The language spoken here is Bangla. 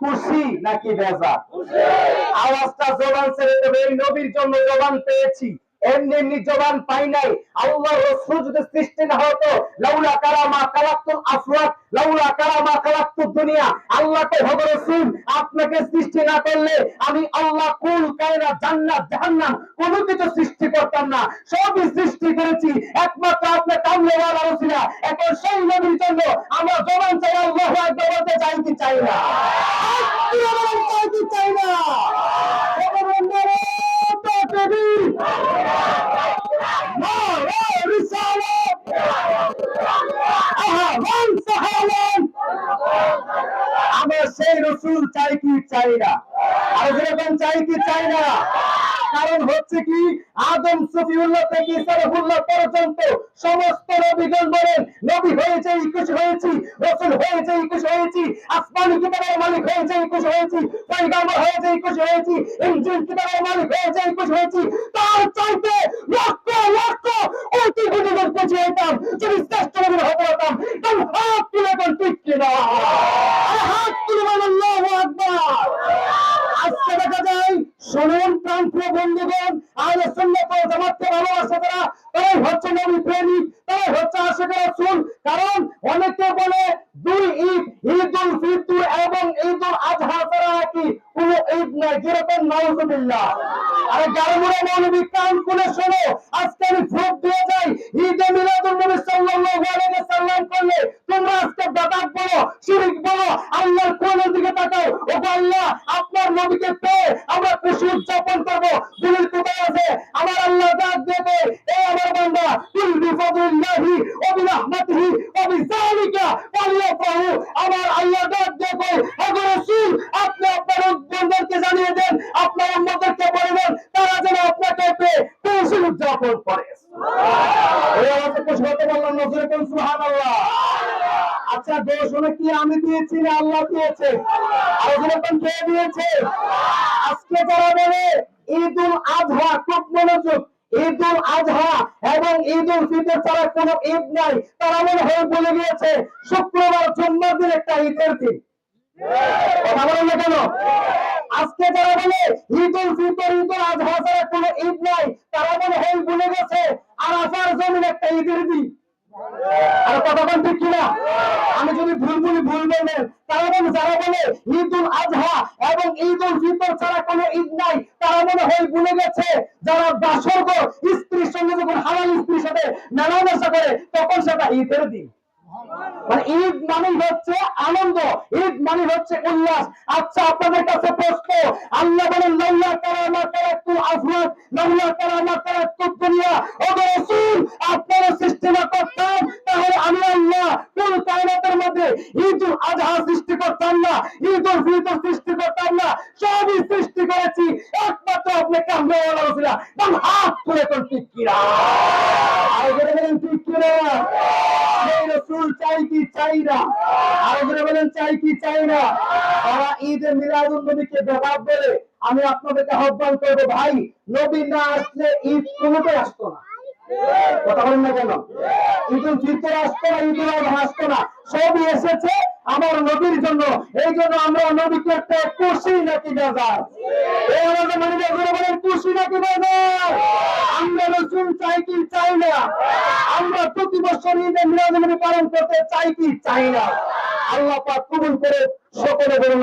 খুশি নাকি বেজা আওয়াজটা জবান ছেড়ে দেবে এই নবীর জন্য জবান পেয়েছি। এমনি এমনি জবান পাই নাই। আল্লাহ রসুল যদি সৃষ্টি না হতো, লাউলা কালাক্তুল লাউলা কালাক্তুল দুনিয়া। হবে রসুল, আপনাকে সৃষ্টি না করলে আমি আল্লাহ কুল কায়না জান্নাত, জাহান্নাম কোনো কিছু সৃষ্টি করতাম না। সবই সৃষ্টি করেছি। একমাত্র আপনি কামলেওয়ার আলোচনা এখন সেই নবীর জন্য আমরা জবান চাই, আল্লাহ বলতে চাই কি চাই না চাই কি চাই না খবর নারে তাকবীর নারে রিসালাত আহলান সাহালান আমরা রসুল চাই কি চাই না? আর যেরকম চাই কি চাই না? কারণ হচ্ছে কি, আদম সফিউল্লাহ থেকে ইসারফুল্লাহ পর্যন্ত সমস্ত নবীগণ বলেন নবী হয়েছে, একুশ হয়েছি, রসুল হয়েছে, একুশ হয়েছি, আসমানি কিতাবের মালিক হয়েছে, একুশ হয়েছি, পয়গাম্বর হয়েছে, একুশ হয়েছি ইঞ্জিন কিতাবের মালিক হয়েছে, একুশ হয়েছি। তার চাইতে লক্ষ লক্ষ যেতাম। যদি শ্রেষ্ঠ নবীর হতে হতাম তখন হাত তুলে কোন ঠিক কিনা আরে হাত তুলে বলেন আল্লাহু আকবার আজকে দেখা যায় শুনুন প্রান্তীয় বন্ধুগণ আহলে সুন্নাত ওয়াল জামাতকে ভালোবাসে তারা তারাই হচ্ছে নবী প্রেমিক তারাই হচ্ছে রাসূল কারণ অনেকে বলে দুই ঈদ ঈদুল ফিতর এবং ঈদুল আজহা ছাড়া কি কোনো ঈদ নাই। যেরকম নাউজুবিল্লাহ। আরে গারমুরা মৌলবী, কান খুলে শোনো। আজকে আমি ভোট দিয়ে যাই। ঈদে মিলাদুন নবী সাল্লাল্লাহু আলাইহি সাল্লাম করলে তোমরা আজকে বেদাত বলো, শিরক বলো, আল্লাহর কোনের দিকে তাকাও। ও আল্লাহ, আপনার নবীকে পেয়ে আমরা খুশি উদযাপন করব। দিলের কোথায় আছে, আমার আল্লাহ ডাক দেবে। এই আমার বান্দা কুল বিফাদিল্লাহি ওয়া বিরহমাতিহি ওয়া বিযালিকা ফালিয়াফরাহু আমার আল্লাহ ডাক দেবে আগো রাসূল আপনি আপনার বন্ধুদেরকে জানিয়ে দেন আপনার উম্মতদেরকে বলে দেন তারা যেন আপনাকে পেয়ে খুশি উদযাপন করে ওই আওয়াজে খুশি হতে সুবহানাল্লাহ আচ্ছা দোষ হলো কি আমি দিয়েছি না আল্লাহ দিয়েছে আর যেরকম কে দিয়েছে আজকে যারা বলে ঈদ উল আজহা খুব মনোযোগ ঈদ উল আজহা এবং ঈদুল ফিতর ছাড়া কোনো ঈদ নাই। তারা মনে হয় বলে গিয়েছে, শুক্রবার জুম্মার দিন একটা ঈদের দিন। আজকে যারা বলে ঈদুল ফিতর ঈদুল আজহা ছাড়া কোনো ঈদ নাই, তারা মনে হয় বলে গেছে আর আসার জমিন একটা ঈদের দিন। আমি যদি ভুল বলি, ভুল বলবেন কারণ যারা বলে ঈদ উল আজহা এবং ঈদ উল ফিতর ছাড়া কোনো ঈদ নাই, তারা মনে হয় ভুলে গেছে। যারা বাসর স্ত্রীর সঙ্গে যখন হালাল স্ত্রীর সাথে মেলামেশা করে, তখন সেটা ঈদের দিন। মানে ঈদ মানেই হচ্ছে আনন্দ, ঈদ মানে হচ্ছে উল্লাস। আচ্ছা আপনাদের কাছে প্রশ্ন, আল্লাহ বলেন লাল্লাহ কারামা কারাতুল আফরাত লাল্লাহ কারামা কারাতুল দুনিয়া, ও রাসূল আপনারা সৃষ্টি না করতাম তাহলে আমি আল্লাহ কোন কায়নাতের মধ্যে ঈদুল আজহা সৃষ্টি করতাম না ঈদুল ফিতর সৃষ্টি করতাম না সবই সৃষ্টি করেছি। একমাত্র আপনি কামড়ে ওলা রসুলা তাম হাত ঠিক আর বলে ঠিক কিরা? বলেন, চাই কি চাই না? তারা ঈদে বলে আমি আপনাদেরকে আহ্বান করব, ভাই, নবী না আসলে ঈদ কোনোটাই আসতো না। কথা বলেন না কেন? ঈদুল ফিতর আসতো না, ঈদুল আসতো না। সবই এসেছে আমার নবীর জন্য, এই জন্য আমরা নবীকে খুশি নাকি বেজার? এই আমাদের মানে বেজার বলেন খুশি নাকি বেজার? আমরা রসুল চাই কি চাই না? আমরা প্রতি বছর ঈদের মিলাদ পালন করতে চাই কি চাই না? আল্লাহ পাক কবুল করে সকলে বলুন